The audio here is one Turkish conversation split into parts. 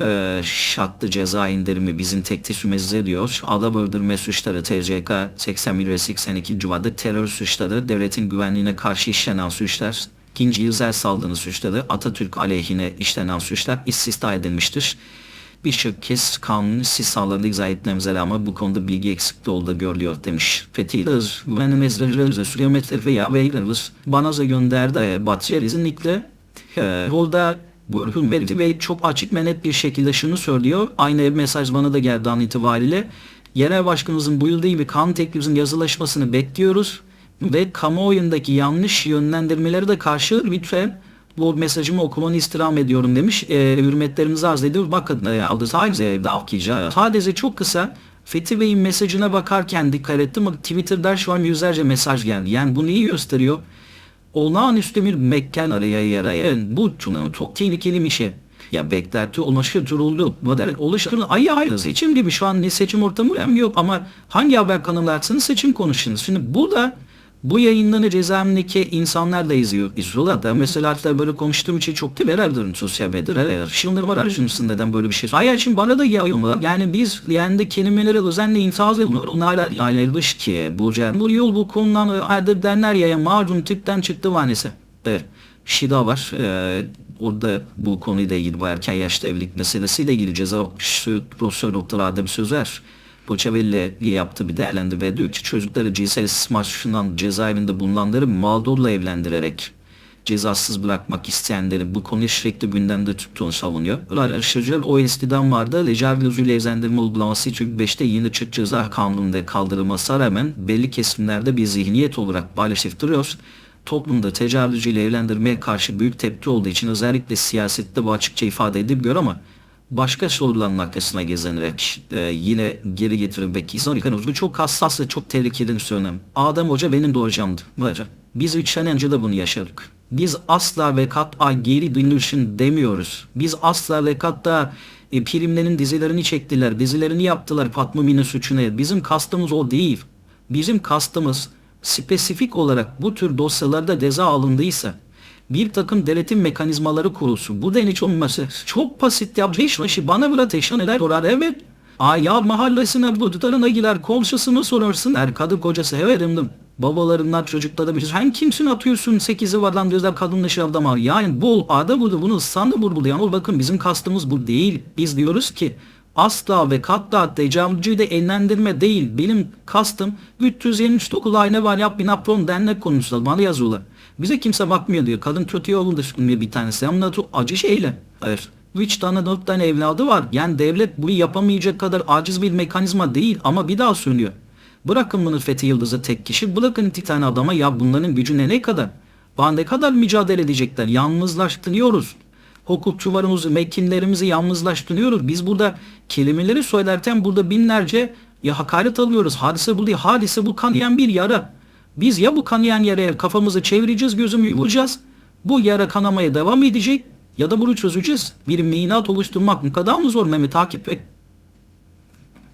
e, şartlı ceza indirimi bizim teklifimiz ediyor. Adam öldürme suçları TCK 81 ve 82 civada terör suçları, devletin güvenliğine karşı işlenen suçlar, ikinci yüzel saldırı suçları, Atatürk aleyhine işlenen suçlar istisna edilmiştir. Birçok kez kanunu siz sağladığı izah etmemize ama bu konuda bilgi eksikliği olduğu görülüyor demiş. Fethiler, güvenimiz ve süremetre veya veyleriz bana da gönderdi. Batı kesinlikle e, yolda bu hükümeti ve çok açık ve net bir şekilde şunu söylüyor. Aynı mesaj bana da geldi an itibariyle. Yerel başkanımızın buyurduğu gibi kanun teklifimizin yazılaşmasını bekliyoruz ve kamuoyundaki yanlış yönlendirmeleri de karşı lütfen bu mesajımı okumanı istirham ediyorum demiş. E, hürmetlerimizi arz ediyoruz. Bakın e, sadece davkica. Sadece çok kısa Fethi Bey'in mesajına bakarken dikkat ettim. Twitter'da şu an yüzlerce mesaj geldi. Yani bunu iyi gösteriyor. Olağanüstü bir mekan araya yarayan bu çok tehlikeli bir şey. Ya beklenti oluşturuldu. Model oluşturuldu. Ay ayrı seçim gibi şu an ne seçim ortamı yok ama hangi haber kanallarsanız seçim konuşunuz. Şimdi burada bu yayınları cezaevindeki insanlar da izliyor. İzliyorlar da mesela hatta böyle konuştuğum için çok da herhalde sosyal medyada. Şimdi var arşivimsin neden böyle bir şey. Hayır şimdi bana da yayıyorlar. Yani biz yani kelimeleri özenle intihaz ediyorlar. Onlarla ayrılmış ki bu, bu yol bu konudan ayrı denler ya malum tipten çıktı vanesi. Evet. Şida var. Ee, orada bu konuyla ilgili bu erken yaşta evlilik meselesiyle ilgili ceza Profesör Doktor Adem Sözer Boçavelli yaptığı bir değerlendirme diyor ki çocukları cinsel istismar suçundan cezaevinde bulunanları mağdurla evlendirerek cezasız bırakmak isteyenleri bu konuyu sürekli gündemde tuttuğunu savunuyor. Araştırıcılar OESD'den vardı. Lecavil usulü evlendirme uygulaması çünkü 5'te yeni Türk Ceza Kanunu'nda kaldırılmasına rağmen belli kesimlerde bir zihniyet olarak duruyor. Toplumda tecavüzcüyle evlendirmeye karşı büyük tepki olduğu için özellikle siyasette bu açıkça ifade ediliyor ama başka soruların arkasına gezinerek e, yine geri getirmek insan bu çok hassas ve çok tehlikeli bir söylem. Adem Hoca benim de hocamdı. Böyle. Biz üç sene önce de bunu yaşadık. Biz asla ve kat'a geri dönüşün demiyoruz. Biz asla ve kat'a e, primlerin dizilerini çektiler, dizilerini yaptılar Fatma Mine suçunu. Bizim kastımız o değil. Bizim kastımız spesifik olarak bu tür dosyalarda ceza alındıysa bir takım denetim mekanizmaları kurulsun. Bu hiç olması çok basit ya. Hiç başı bana bile teşan eder orar evet. Ay mahallesine bu tutarına girer komşusunu sorarsın. Er kadın kocası heverimdim. Babalarından çocuklara bir sen kimsin atıyorsun 8'i var lan gözler kadın dışı adama. Yani bu ada budu bunu sandı burgulayan bakın bizim kastımız bu değil. Biz diyoruz ki asla ve katla tecavüzcüyü de enlendirme değil. Benim kastım 379 ayna var yap bir napron konusunda bana yazıyorlar. Bize kimse bakmıyor diyor. Kadın kötü yolunda diyor bir tanesi. Ama acı şeyle. Evet. Üç tane dört tane evladı var. Yani devlet bunu yapamayacak kadar aciz bir mekanizma değil. Ama bir daha söylüyor. Bırakın bunu Fethi Yıldız'a tek kişi. Bırakın iki tane adama ya bunların gücüne ne kadar? Bana ne kadar mücadele edecekler? Yalnızlaştırıyoruz. Hukukçularımızı, mekkinlerimizi yalnızlaştırıyoruz. Biz burada kelimeleri söylerken burada binlerce ya hakaret alıyoruz. Hadise bu değil. Hadise bu kanayan bir yara. Biz ya bu kanayan yere kafamızı çevireceğiz, gözümü yumacağız. Bu yara kanamaya devam edecek ya da bunu çözeceğiz. Bir minat oluşturmak ne kadar mı zor Mehmet Akif Bey?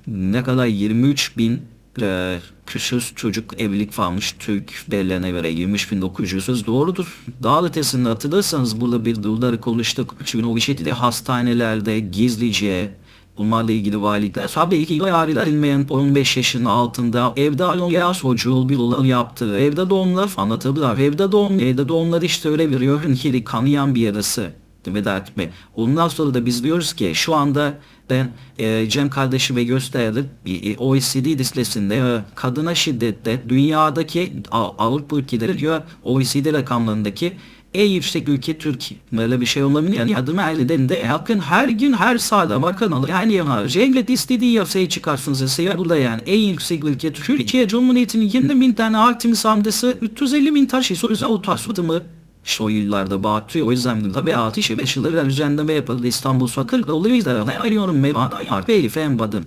Ne kadar 23 bin e, küsüz çocuk evlilik varmış Türk belirlerine göre 23.900 doğrudur. Daha ötesinde hatırlarsanız burada bir durumları konuştuk. Çünkü o şekilde hastanelerde gizlice Bunlarla ilgili valilikler tabii ki yarılar ilmeyen 15 yaşın altında evde ya çocuğu bir olan yaptığı evde doğumlar anlatabilir. Evde doğum, evde doğumlar işte öyle bir yörünkeli kanayan bir yarası. Vedat Bey. Ondan sonra da biz diyoruz ki şu anda ben e, Cem kardeşime gösterdim bir e, OECD listesinde e, kadına şiddette dünyadaki Avrupa ülkeleri diyor OECD rakamlarındaki en yüksek ülke Türkiye. Böyle bir şey olabilir. Yani adım elinde yakın her gün her saatte bakın yani ya devlet istediği yasayı çıkarsınız yasaya burada yani en yüksek ülke Türkiye Cumhuriyeti'nin 20 bin tane Artemis hamdesi 350 bin taş sorusu o tasvıtı mı? İşte o yıllarda batıyor. O yüzden tabi ateşi beş yıldır düzenleme yapıldı. İstanbul Fakir dolayısıyla ne arıyorum mevada yarpeyli fen badın.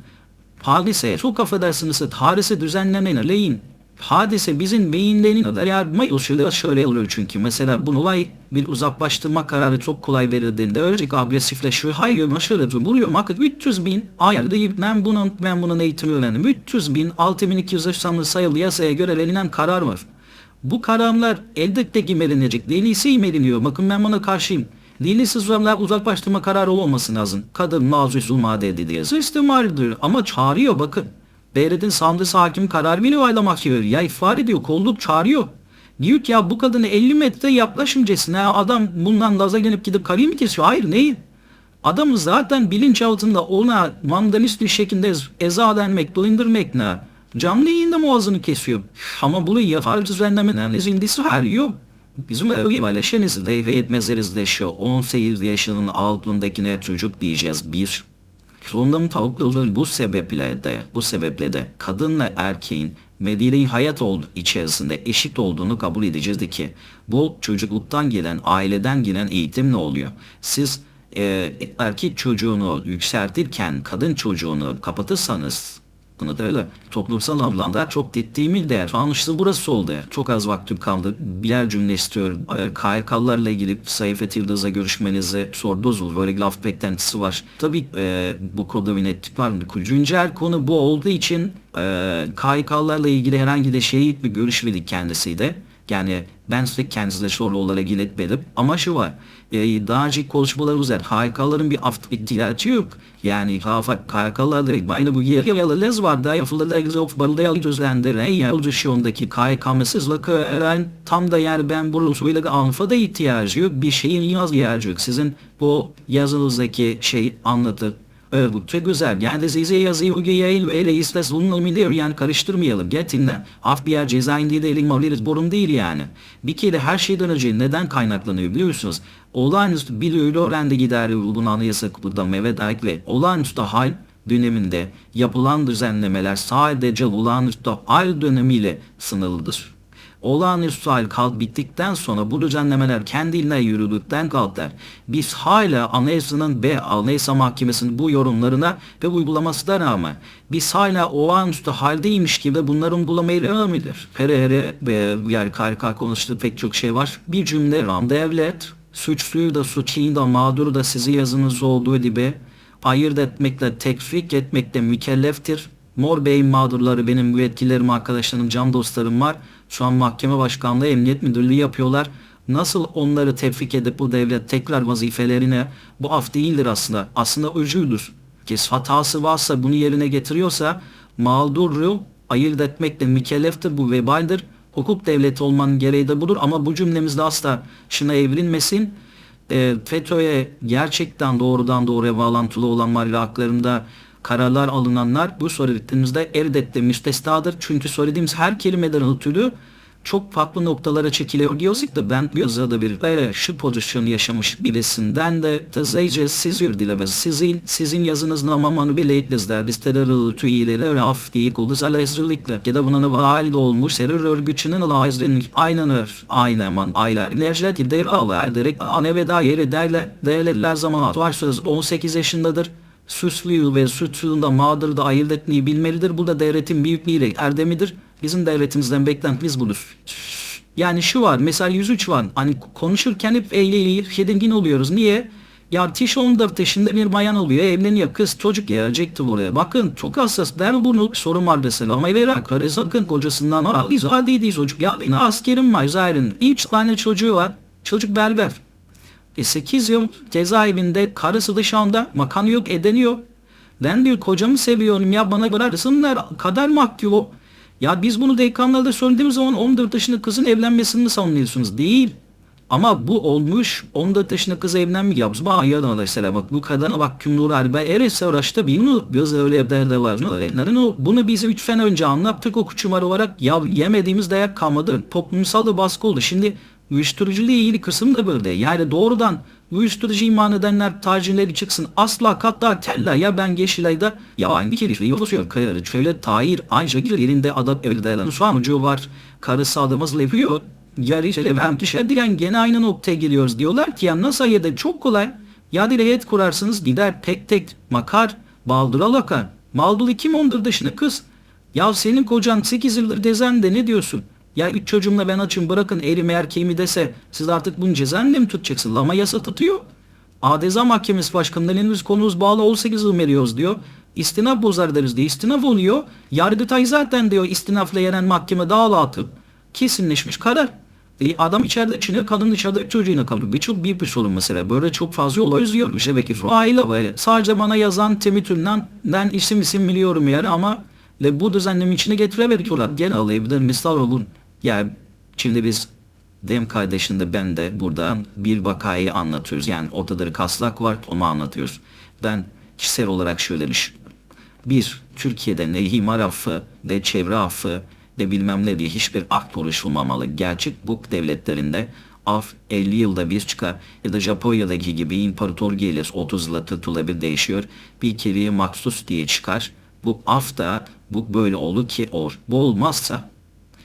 Hadise çok affedersiniz hadise düzenlemenin leyin hadise bizim beyinlerinin yardıma usulü şöyle oluyor çünkü mesela bu olay bir uzaklaştırma kararı çok kolay verildiğinde ölecek agresifleşiyor. Hayır başarılı buluyor. Bakın 300 bin ayarda ben bunun ben bunun eğitimi öğrendim. 300 bin 6290 sayılı yasaya göre verilen karar var. Bu kararlar elbette ki melinecek. Delisi meliniyor. Bakın ben buna karşıyım. Dini sızlarla uzaklaştırma kararı olması lazım. Kadın mazur zulmade edildi diye. İstimaldir ama çağırıyor bakın. Beyred'in sandığı hakim karar bile oylamak istiyor. Ya ifade ediyor, kolluk çağırıyor. Diyor ki ya bu kadını 50 metre yaklaşımcasına adam bundan gaza gelip gidip karıyı kesiyor? Hayır değil. Adam zaten bilinçaltında ona mandalist bir şekilde eza denmek, dolandırmak ne? Canlı yayında boğazını kesiyor. Ama bunu yapar düzenlemenin izindisi var yok. Bizim öyle paylaşınız ve etmezleriz de şu 18 yaşının altındakine çocuk diyeceğiz bir. Sonunda tavuklu olur bu sebeple de bu sebeple de kadınla erkeğin medeni hayat oldu içerisinde eşit olduğunu kabul edeceğiz de ki bu çocukluktan gelen aileden gelen eğitim ne oluyor? Siz e, erkek çocuğunu yükseltirken kadın çocuğunu kapatırsanız bunu da öyle toplumsal anlamda çok ciddi değer. Şu burası oldu. Çok az vaktim kaldı. Birer cümle istiyorum. E, KYK'larla ilgili Sayfet Yıldız'la görüşmenizi sordunuz. Böyle laf beklentisi var. Tabii e, bu konuda bir netlik var mı? Güncel konu bu olduğu için e, KYK'larla ilgili herhangi de şey bir görüşmedik kendisiyle. Yani ben size kendisine soru olarak iletmedim. Ama şu var. E, daha önce konuşmalarımız var. HK'ların bir hafta ihtiyacı yok. Yani hafak KYK'larda aynı bu yer yalalız var da yapılalarız of barılayalı düzenlere ya oluşuyondaki KYK'mısızlık öğren tam da yani ben bu suyla anfa da ihtiyacı yok. Bir şeyin yaz ihtiyacı yok. Sizin bu yazınızdaki şey anlatır Bu çok güzel. Size yazıyor yayın öyle istes bulunabilir yani karıştırmayalım. Getinden af bir yer ceza indiği de elim alırız borun değil yani. Bir kere her şeyden önce neden kaynaklanıyor biliyorsunuz? Olağanüstü bir öyle öğrendi gider bunu anayasa kurulda Mehmet Akle. Olağanüstü hal döneminde yapılan düzenlemeler sadece olağanüstü hal dönemiyle sınırlıdır olağanüstü hal kalk bittikten sonra bu düzenlemeler kendiline yürüdükten kalkar. Biz hala anayasanın ve anayasa mahkemesinin bu yorumlarına ve uygulamasına rağmen biz hala olağanüstü haldeymiş gibi bunların uygulamayı devam eder. Here ve yani KRK konuştuğu pek çok şey var. Bir cümle ram devlet suçluyu da suçluyu da mağduru da sizi yazınız olduğu gibi ayırt etmekle tekfik etmekle mükelleftir. Mor Bey'in mağdurları benim müvekkillerim arkadaşlarım can dostlarım var. Şu an mahkeme başkanlığı emniyet müdürlüğü yapıyorlar. Nasıl onları tevfik edip bu devlet tekrar vazifelerine bu af değildir aslında. Aslında öcüdür. Kes hatası varsa bunu yerine getiriyorsa mağduru ayırt etmekle mükelleftir bu vebaldir. Hukuk devleti olmanın gereği de budur ama bu cümlemizde asla şuna evrilmesin. E, FETÖ'ye gerçekten doğrudan doğruya bağlantılı olan ve haklarında kararlar alınanlar bu söylediğimizde elbette müstesnadır. Çünkü söylediğimiz her kelimeden ötürü çok farklı noktalara çekiliyor diyoruz da ben yazıda bir böyle şu pozisyon yaşamış birisinden de tezeyce siz dilemez. Sizin, sizin yazınız namamanı bile etmezler. Listeleri tüyeleri af değil kuluz aleyhizirlikle. Ya da buna vail olmuş terör örgütünün aleyhizirlik aynanır. Aynaman aylar. Necdet der ağlar. Direkt ane ve dair derler. Derler zaman var söz 18 yaşındadır suçluyu ve suçluluğunda mağduru da ayırt etmeyi bilmelidir. Bu da devletin büyüklüğüyle erdemidir. Bizim devletimizden beklentimiz budur. Yani şu var mesela 103 var. Hani konuşurken hep eğleyi tedirgin oluyoruz. Niye? Ya tiş 14 yaşında bir bayan oluyor. Evleniyor. Kız çocuk gelecekti buraya. Bakın çok hassas. Ben bunu sorun var mesela. Ama ver karı sakın kocasından al. İzah değil çocuk. Ya benim askerim var. Zahirin. 3 tane çocuğu var. Çocuk berber. E 8 yıl cezaevinde karısı dışarıda makan yok edeni yok. Ben diyor kocamı seviyorum ya bana bırakırsınlar kadar mahkum Ya biz bunu dekanlarda söylediğimiz zaman 14 yaşında kızın evlenmesini savunuyorsunuz. Değil. Ama bu olmuş 14 yaşında kız evlenmiyor. Bu ayardan mesela bak bu kadına bak kümlur harbe erese uğraştı bunu göz öyle evde var. Bunu bize 3 sene önce anlattık o küçümar olarak ya yemediğimiz dayak kalmadı. Toplumsal da baskı oldu. Şimdi Uyuşturucu ile ilgili kısım da böyle. Yani doğrudan uyuşturucu iman edenler tacirleri çıksın. Asla katlar tella ya ben Yeşilay'da ya aynı kelimeyi oluşuyor. Kayarı şöyle Tahir Ayşegül elinde adam evde sonucu var. Karısı adımız yapıyor. Yarı şöyle ben diyen gene aynı noktaya geliyoruz. Diyorlar ki ya nasıl yedi çok kolay. Ya heyet kurarsınız gider tek tek makar baldıra lakar. Maldul kim ondur dışında kız. Ya senin kocan 8 yıldır dezende ne diyorsun? Ya üç çocuğumla ben açım bırakın elimi erkeğimi dese siz artık bunun cezanı mı tutacaksın? Ama yasa tutuyor. Adeza Mahkemesi Başkanı'ndan henüz konumuz bağlı 18 yıl veriyoruz diyor. İstinaf bozar deriz diye istinaf oluyor. Yargıtay zaten diyor istinafla yenen mahkeme dağla atıp kesinleşmiş karar. E, adam içeride içine kadın dışarıda çocuğuna kalıyor. Bir çok büyük bir sorun mesela. Böyle çok fazla olay izliyorum. İşte belki aile böyle. Sadece bana yazan Temitür'den ben isim isim biliyorum yani ama ve bu düzenlemi içine getirebiliyorlar. Gene alabilir. Misal olun. Yani şimdi biz Dem kardeşinde ben de burada bir vakayı anlatıyoruz. Yani ortada kaslak var onu anlatıyoruz. Ben kişisel olarak şöyle düşünüyorum. Bir, Türkiye'de ne imar affı, ne çevre affı, ne bilmem ne diye hiçbir akt oluşulmamalı. Gerçek hukuk devletlerinde af 50 yılda bir çıkar ya da Japonya'daki gibi imparator gelir 30 yılda 40 yılda bir değişiyor. Bir kereye maksus diye çıkar. Bu af da bu böyle olur ki olur. Bu olmazsa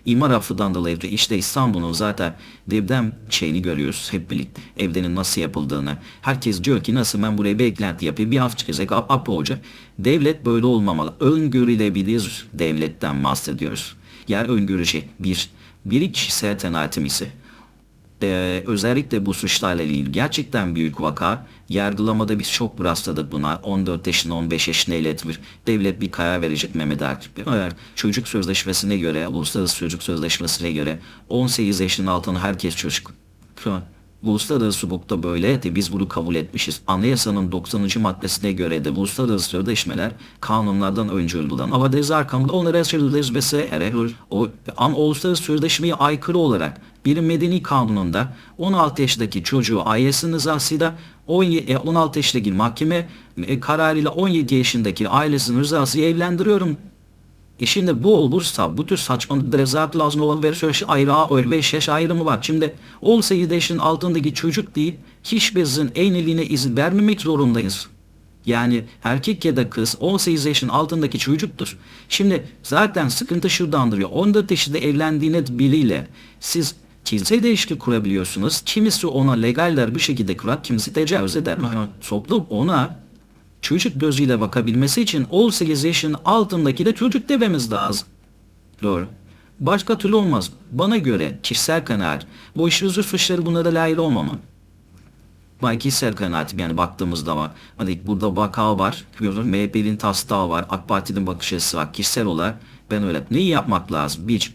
İmar affından dolayı da işte İstanbul'un zaten devden şeyini görüyoruz hep birlikte. Evdenin nasıl yapıldığını. Herkes diyor ki nasıl ben buraya bir eklenti yapayım. Bir af çıkacak, ap, ap. Devlet böyle olmamalı. Öngörülebilir devletten bahsediyoruz. Yani öngörücü bir. Bir kişisel kanaatim ise ee, özellikle bu suçlarla ilgili gerçekten büyük vaka. Yargılamada biz çok rastladık buna. 14 yaşında 15 yaşında iletmiş. Devlet bir karar verecek Mehmet Akif Bey. Eğer çocuk sözleşmesine göre, uluslararası çocuk sözleşmesine göre 18 yaşın altında herkes çocuk. Uluslararası hukukta böyle de biz bunu kabul etmişiz. Anayasanın 90. maddesine göre de uluslararası sözleşmeler kanunlardan önce uygulan. Ama deniz arkamda onlara sözleşmesi eğer o an uluslararası sözleşmeye aykırı olarak bir medeni kanununda 16 yaşındaki çocuğu ailesinin rızasıyla 17 16 yaşındaki mahkeme e, kararıyla 17 yaşındaki ailesinin rızasıyla evlendiriyorum e şimdi bu olursa bu tür saçmalık rezat lazım olan bir sürü ayrı 5 yaş ayrımı var. Şimdi 18 yaşın altındaki çocuk değil hiçbirimizin evliliğine izin vermemek zorundayız. Yani erkek ya da kız 18 yaşın altındaki çocuktur. Şimdi zaten sıkıntı şuradandır ya 14 yaşında evlendiğiniz biriyle siz cinsel ilişki kurabiliyorsunuz. Kimisi ona legaller bir şekilde kurar, kimisi tecavüz eder. Toplum ona çocuk gözüyle bakabilmesi için 18 yaşın altındaki de çocuk dememiz lazım. Doğru. Başka türlü olmaz. Bana göre kişisel kanaat. Bu iş özür fışları bunlara layık olmama. Ben kişisel kanaatim yani baktığımızda var. Hani burada vaka var. Görüyorum MHP'nin taslağı var. AK Parti'nin bakış açısı var. Kişisel olarak ben öyle. Neyi yapmak lazım? Bir,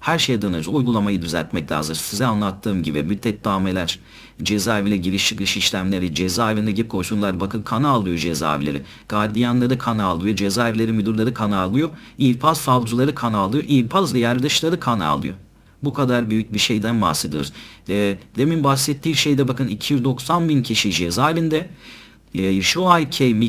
her şeyden önce uygulamayı düzeltmek lazım. Size anlattığım gibi müddetnameler, cezaevine giriş çıkış işlemleri, cezaevindeki koşullar bakın kan alıyor cezaevleri. Gardiyanları kan alıyor, cezaevleri müdürleri kan alıyor, infaz savcıları kan alıyor, infaz yerleşleri kan alıyor. Bu kadar büyük bir şeyden bahsediyoruz. E, demin bahsettiği şeyde bakın 290 bin kişi cezaevinde. E, şu ayki